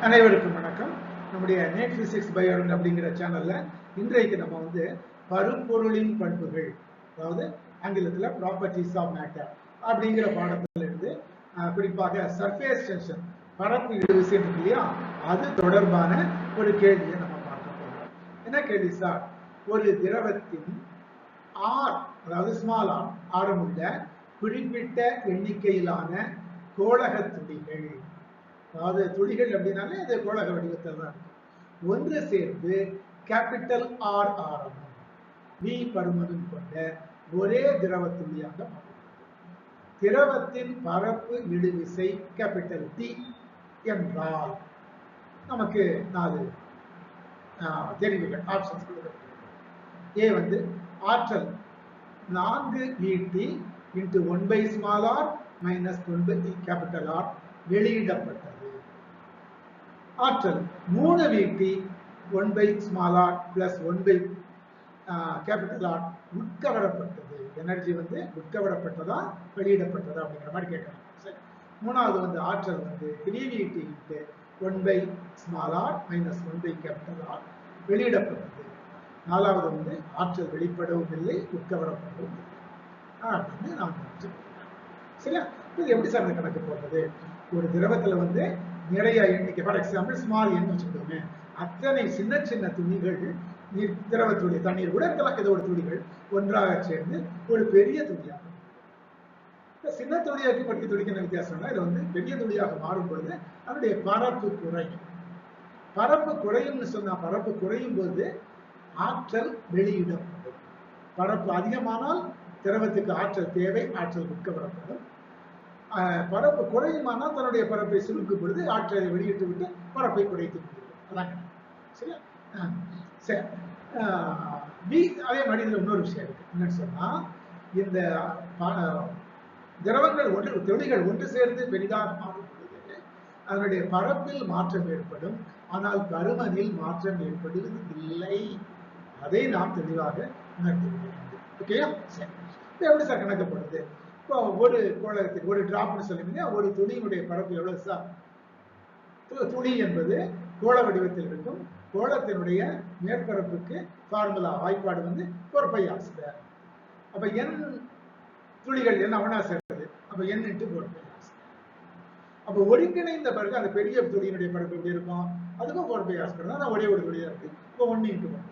அனைவருக்கும் வணக்கம். நம்முடைய நேட் பிசிக்ஸ் பயோன் அப்படிங்கிற சேனல்ல இன்றைக்கு நம்ம வந்து பருப்பொருளின் பண்புகள் அதாவது ஆங்கிலத்தில் ப்ராப்பர்ட்டிஸ் ஆஃப் மேட்டர் அப்படிங்கிற பாடத்திலிருந்து குறிப்பாக சர்ஃபேஸ் டென்ஷன் பரப்பு இழுவிசை இருக்கு இல்லையா? அது தொடர்பான ஒரு கேள்வியை நம்ம பார்க்க போகிறோம் என்ன கேள்வி சார் ஒரு திரவத்தின் ஆர் அதாவது ஸ்மால் ஆர் ஆரமுள்ள குறிப்பிட்ட எண்ணிக்கையிலான கோளக துளிகள் அதாவது துளிகள் அப்படின்னாலே அது கோளக வடிவத்தில் தான் ஒன்று சேர்ந்து கேபிட்டல் ஆர் ஆரம்பம் வி பருமனும் கொண்ட ஒரே திரவத்துள்ளியாக துளியாக திரவத்தின் பரப்பு இழுவிசை கேபிட்டல் டி என்றால் நமக்கு நாலு தெரிவுகள் ஆப்ஷன்ஸ் ஏ வந்து ஆற்றல் நான்கு V D into one by small R minus one by capital R வெளியிடப்பட்டது. ஆற்றல் மூணு V D one by small R plus one by capital R உட்கவரப்பட்டது. Energy வந்து உட்கவரப்பட்டதா வெளியிடப்பட்டதா அப்படிங்கிற மாதிரி கேட்கலாம் சரி. மூணாவது வந்து ஆற்றல் வந்து three V D into one by small R minus one by capital R வெளியிடப்பட்டது. நாலாவது வந்து ஆற்றல் வெளிப்படவும் இல்லை உட்கவரப்படவும் இல்லை. அப்படின்னு நான் தெரிஞ்சுக்கிறேன். சரியா? இது எப்படி சார் இந்த கணக்கு போடுறது ஒரு திரவத்தில் வந்து நிறைய எண்ணிக்கை ஃபார் எக்ஸாம்பிள் ஸ்மால் எண் வச்சுக்கிட்டோமே அத்தனை சின்ன சின்ன துணிகள் நீர் திரவ துளி தண்ணீர் கூட இருக்கலாம் இதோட துளிகள் ஒன்றாக சேர்ந்து ஒரு பெரிய துணியாக சின்ன துளியாக்கு பற்றி துளிக்கு வித்தியாசம்னா இது வந்து பெரிய துளியாக மாறும் பொழுது அதனுடைய பரப்பு குறையும். பரப்பு குறையும்னு சொன்னா பரப்பு குறையும் போது ஆற்றல் வெளியிடப்படும். பரப்பு அதிகமானால் திரவத்துக்கு ஆற்றல் தேவை ஆற்றல் உட்கவரப்படும் பரப்பு குறையுமானால் தன்னுடைய பரப்பை சுருக்கும் பொழுது ஆற்றலை வெளியிட்டு விட்டு பரப்பை குறைத்து அதாங்க. சரியா? சரி. பி அதே மாதிரி இதுல இன்னொரு விஷயம் இருக்கு. என்னன்னு சொன்னா இந்த திரவங்கள் ஒன்று துளிகள் ஒன்று சேர்ந்து பெரிதாக மாறும் பொழுது அதனுடைய பரப்பில் மாற்றம் ஏற்படும். ஆனால் பருமனில் மாற்றம் ஏற்படுவது இல்லை அதை நாம் தெளிவாக உணர்ந்து ஓகேயா? சரி. எப்படி சார் கணக்கப்படுது? இப்போ ஒரு கோளகத்துக்கு ஒரு டிராப்னு சொல்லுவீங்க ஒரு துணியினுடைய பரப்பு எவ்வளவு சார் துணி என்பது கோள வடிவத்தில் இருக்கும். கோளத்தினுடைய மேற்பரப்புக்கு ஃபார்முலா வாய்ப்பாடு வந்து ஃபோர் பை அப்ப என் துளிகள் என்ன அவனா சேர்ந்தது. அப்ப n இட்டு ஃபோர் பை அப்ப ஒருங்கிணைந்த பிறகு அந்த பெரிய துளியினுடைய பரப்பு எப்படி இருக்கும்? அதுக்கும் ஃபோர் பை தான். ஒரே ஒரு துளியா இருக்கு. இப்போ ஒன்னு இன்ட்டு ஃபோர்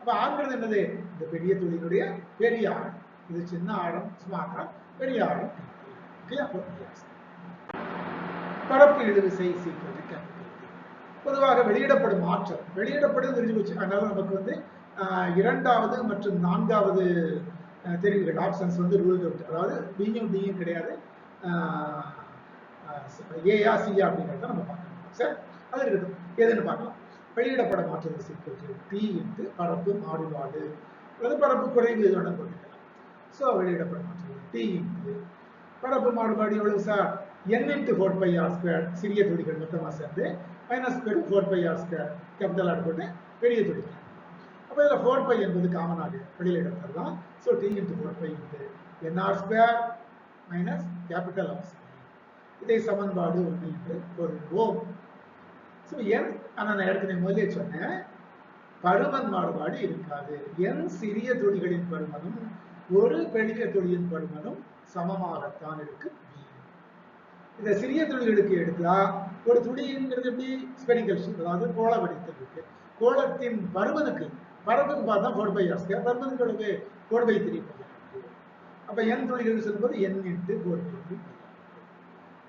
அப்ப ஆங்கிறது என்னது? இந்த பெரிய துளியினுடைய பெரிய ஆழம் இது சின்ன ஆழம் ஸ்மால் பெரிய ஆழம். பரப்பு இழுவிசை சீக்கிரம் கேபிட்டல் பொதுவாக வெளியிடப்படும் ஆற்றல். வெளியிடப்படும் தெரிஞ்சு போச்சு. அதனால நமக்கு வந்து ஆஹ், இரண்டாவது மற்றும் நான்காவது தெரிவுகள் ஆப்ஷன்ஸ் வந்து ரூல் அவுட் அதாவது பியும் டியும் கிடையாது. ஏயா சிஆ அப்படிங்கிறத நம்ம பார்க்கணும். சார் அது இருக்கட்டும் எதுன்னு பார்க்கலாம். வெளியிடப்படும் மாற்றது சீக்கிரம் டி இன்ட்டு பரப்பு மாறுபாடு. அல்லது பரப்பு குறைவு இதோட ஸோ வெளியிடப்படும். ஆற்றல் டி இன்ட்டு பரப்பு மாறுபாடு எவ்வளவு sir N into four pi R square சிறிய துளிகள் மொத்தமாக சேர்ந்து minus square four pi R square capital R போட்டு பெரிய துளிகள் அப்போ இதில் ஃபோர் பை என்பது காமனாக வெளியில் எடுத்துடலாம் so D into four pi into N R square minus capital R square இதை சமன்பாடு ஒன்று என்று பொருள்வோம் ஸோ என் ஆனால் நான் ஏற்கனவே முதலே சொன்னேன். பருமன் மாறுபாடு இருக்காது. என் சிறிய துளிகளின் பருமனும் ஒரு பெரிய துளியின் பருமனும் சமமாகத்தான் இருக்கு. இந்த சிறிய துளிகளுக்கு எடுத்தா ஒரு துளிங்கிறது எப்படி? ஸ்பெரிக்கல் அதாவது கோள வடிவத்தில் இருக்கு கோளத்தின் பருமனுக்கு பரப்புக்கு பார்த்தா ஃபோர் பை ஆர் ஸ்கொயர் பருமனுக்கு ஃபோர் பை த்ரீ அப்ப என் துளிகள் சொல்லும்போது N into four pi three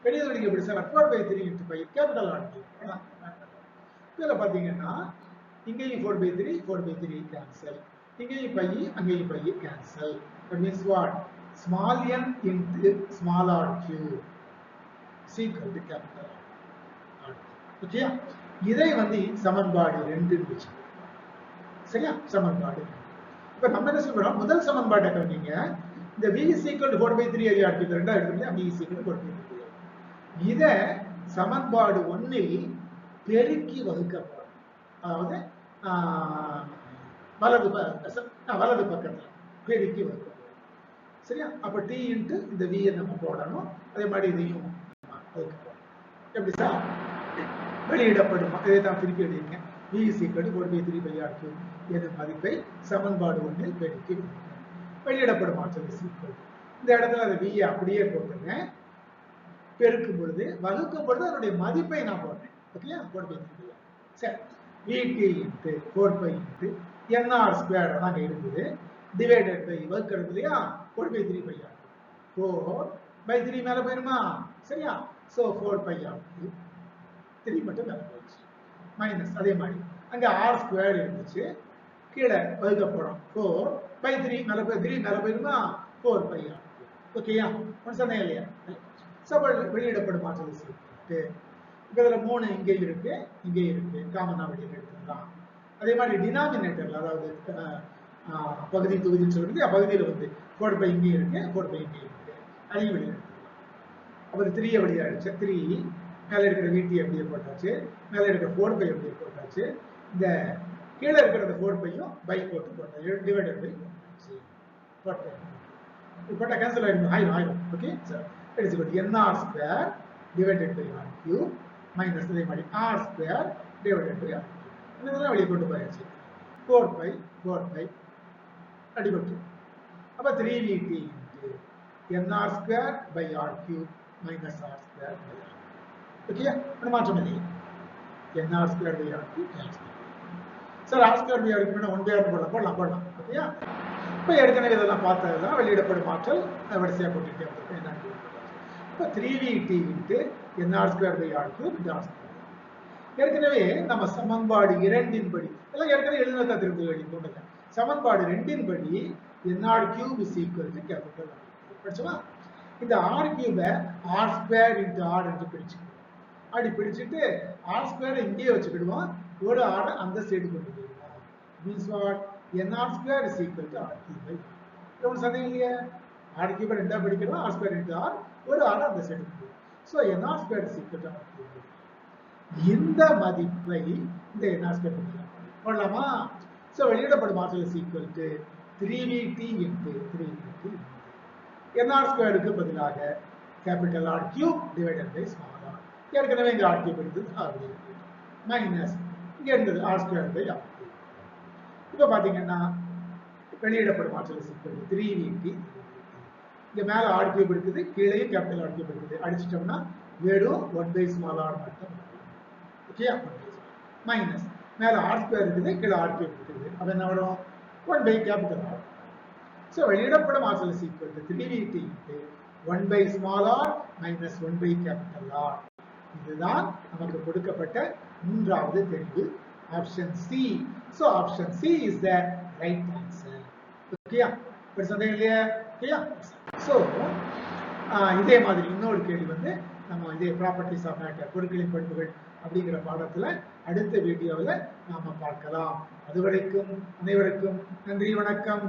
பெரிய துளிக்கு எப்படி sir? Four pi three into by capital ஆண்டு இதில் பார்த்தீங்கன்னா இங்கேயும் four pi three four pi three cancel இங்கேயும் பை அங்கேயும் pi cancel means what small N into small R cube equal to capital R ஓகேயா இதை வந்து சமன்பாடு ரெண்டு வச்சு சரியா? சமன்பாடு இப்ப நம்ம என்ன சொல்றோம்? முதல் சமன்பாட்டை கவனிங்க இந்த v is equal to 4 by 3 ஐயா இருக்கு ரெண்டா எடுத்துங்க v is equal to 4 by 3 இத சமன்பாடு ஒன்னில் பெருக்கி வகுக்கப்படும். அதாவது ஆஹ், வலது வலது பக்கத்தில். பெருக்கி வகுக்கப்படும் சரியா? அப்ப டி இன்ட்டு இந்த v நம்ம போடணும். அதே மாதிரி இதையும் எப்படி சார் வெளியிடப்படும்? இதை தான் திருப்பி எழுதியிருக்கேன். V is equal to 4 by 3 by r cube. எனும் மதிப்பை? சமன்பாடு ஒன்றில் பெருக்கி வெளியிடப்படும்? ஆற்றல் இஸ் equal இந்த இடத்துல அந்த v அப்படியே போட்டுருங்க பெருக்கும் பொழுது வகுக்கும் பொழுது அதனுடைய மதிப்பை நான் போடுறேன். ஓகேயா? ஃபோர் பை த்ரீ சரி. V D into four pi into N R square அங்கே இருக்குது. டிவைடட் பை வகுக்கிறது இல்லையா? Four pi three by R four pi three மேலே போயிருமா? சரியா? So four pi R three மட்டும் மேலே போயிடுச்சு. மைனஸ் அதே மாதிரி. அங்கே ஆர் ஸ்கொயர் இருந்துச்சு. கீழே வகுக்க போகிறோம் ஃபோர் பை த்ரீ மேலே போய் த்ரீ மேலே போயிருமா? ஃபோர் பை ஆர் ஓகேயா ஒன்று சொன்னேன் இல்லையா? சபல் வெளியிடப்படும் ஆற்றல் சேர்த்து இப்போ இதில் மூணு இங்கேயும் இருக்கு இங்கேயும் இருக்கு. காமனாக வெளியில் எடுத்துக்கலாம். அதே மாதிரி டினாமினேட்டர்ல அதாவது பகுதி தொகுதின்னு சொல்றது பகுதியில் வந்து ஃபோர் பை இங்கே இருக்கு ஃபோர் பை இங்கே இருக்கு. அதையும் வெளியில் அப்புறம் த்ரீயை வெளியே அடிச்சு த்ரீ மேலே இருக்கிற வீட்டி அப்படியே போட்டாச்சு. மேலே இருக்கிற ஃபோர் பை அப்படியே போட்டாச்சு. இந்த கீழே இருக்கிற அந்த ஃபோர் பையும் பை போட்டு போட்டாச்சு. டிவைடட் பை போட்டாச்சு. போட்டேன் போட்டால் கேன்சல் ஆயிடும். ஆயிரும் ஆயிரும். Okay sir it's good N R square divided by R cube minus அதே மாதிரி R square divided by R cube இதெல்லாம் வெளியே கொண்டு போயாச்சு ஃபோர் பை ஃபோர் பை அடிபட்டு அப்போ three V D N R square by R cube minus R square by R okay மாற்றம் இல்லை N R square by R cube sir R square by R cube one by R போடலாம் போடலாம் போடலாம் ஓகேயா இப்போ ஏற்கனவே இதெல்லாம் பார்த்ததுதான் வெளியிடப்படும் மாற்றல் வரிசையாக போட்டுக்கிட்டே போட்டுட்டே வந்திருக்கேன் என்னன்னு இப்போ three V D into N R square by R cube இந்த ஆர் ஸ்கொயர் ஏற்கனவே நம்ம சமன்பாடு இரண்டின் படி எல்லாம் ஏற்கனவே எழுதினதா திரும்ப எழுதி கொண்டுங்க சமன்பாடு ரெண்டின் படி N R cube is equal to capital படிச்சுமா? இந்த ஆர் கியூபை ஆர் ஸ்கொயர் இன்ட்டு ஆர் என்று பிடிச்சுக்கணும் அப்படி பிடிச்சிட்டு ஆர் ஸ்கொயரை இங்கேயே வச்சுக்கிடுவோம். ஒரு ஆரை அந்த சைடு கொண்டு போயிடலாம் means what N R square is equal to R cube by ஒன்றும் சந்தேகம் இல்லையா? ஆர் கியூபை ரெண்டாக பிடிக்கிறோம் ஆர் ஸ்கொயர் இன்ட்டு ஆர் ஒரு ஆரை அந்த சைடு கொண்டு போயிடும் so N R square is equal to R cube இந்த மதிப்பை இந்த என்ஆர் ஸ்கொயர் போடலாமா? ஸோ வெளியிடப்படும் ஆற்றல் is equal to three V D into three V D N R ஸ்கொயருக்கு பதிலாக capital R cube divided by small R ஏற்கனவே இங்கே ஆர் கியூப் இருந்தது ஆர் மைனஸ் இங்கே இருந்தது ஆர் ஸ்கொயர் பை ஆர் இப்போ பார்த்தீங்கன்னா வெளியிடப்படும் ஆற்றல் is equal to three V D இங்கே மேலே ஆர் கியூப் இருக்குது கீழே கேபிட்டல் ஆர் கியூப் இருக்குது. அடிச்சிட்டோம்னா வெறும் ஒன் பை ஸ்மால் ஆர் மட்டும். ஓகே மைனஸ் மேலே ஆர் ஸ்கொயர் இருக்குது கீழே ஆர் கியூப் இருக்குது. அப்போ என்ன வரும்? One by capital R so வெளியிடப்படும் ஆற்றல் is equal to three V into one by small R minus one by capital R இதுதான் நமக்கு கொடுக்கப்பட்ட மூன்றாவது தெரிவு option C so option C is the right answer ஓகேயா ஒரு சந்தேகம் இல்லையா? ஓகேயா ஸோ இதே மாதிரி இன்னொரு கேள்வி வந்து நம்ம இதே ப்ராப்பர்ட்டிஸ் ஆஃப் மேட்டர் பொருட்களின் பண்புகள் அப்படிங்கிற பாடத்துல அடுத்த வீடியோவில் நாம பார்க்கலாம். அதுவரைக்கும் அனைவருக்கும் நன்றி வணக்கம்.